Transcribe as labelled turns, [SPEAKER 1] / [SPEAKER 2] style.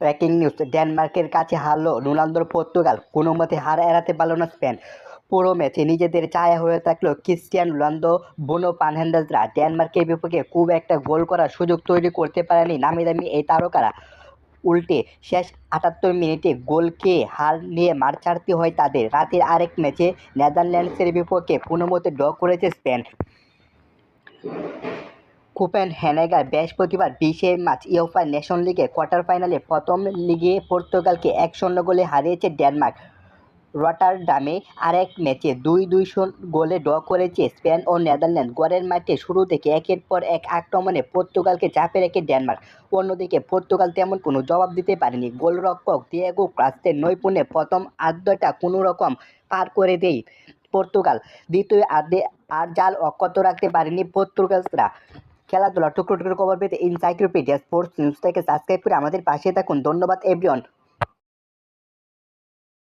[SPEAKER 1] Breaking news ডেনমার্কের কাছে হারলো রোনালদোর পর্তুগাল। কোনো মতে হার এড়াতে পারল না স্পেন। পুরো ম্যাচে নিজেদের ছায়া হয়ে থাকল ক্রিস্টিয়ান রোনালদো, বোনো ফার্নান্ডেজরা ডেনমার্কের বিপক্ষে খুব একটা গোল করার সুযোগ তৈরি করতে পারেনি নামি দামি এই তারকারা। উল্টে শেষ আটাত্তর মিনিটে গোল খেয়ে হার নিয়ে মার ছাড়তে হয় তাদের। রাতের আরেক ম্যাচে নেদারল্যান্ডসের বিপক্ষে কোনো মতে ড্র করেছে স্পেন। কুপেন হ্যানেগার বৃহস্পতিবার বিশে মার্চ ইউফা নেশন লিগে কোয়ার্টার ফাইনালে প্রথম লিগে পর্তুগালকে এক শূন্য গোলে হারিয়েছে ডেনমার্ক। রটারডামে আরেক ম্যাচে দুই দুই গোলে ড্র করেছে স্পেন ও নেদারল্যান্ড। গড়ের মাঠে শুরু থেকে একের পর এক আক্রমণে পর্তুগালকে চাপে রেখে ডেনমার্ক। অন্যদিকে পর্তুগাল তেমন কোনো জবাব দিতে পারেনি। গোলরক্ষক দিয়েগো ক্রাস্তের নৈপুণ্যে প্রথম আর্ধটা কোনো রকম পার করে দেয় পর্তুগাল। দ্বিতীয় আর্ধে আর জাল অক্ষত রাখতে পারেনি পর্তুগালরা। খেলাধুলা টুকরো টুকরো খবর পেতে ইনসাইক্লোপিডিয়া স্পোর্টস নিউজ থেকে সাবস্ক্রাইব করে আমাদের পাশে থাকুন। ধন্যবাদ এভরিওয়ান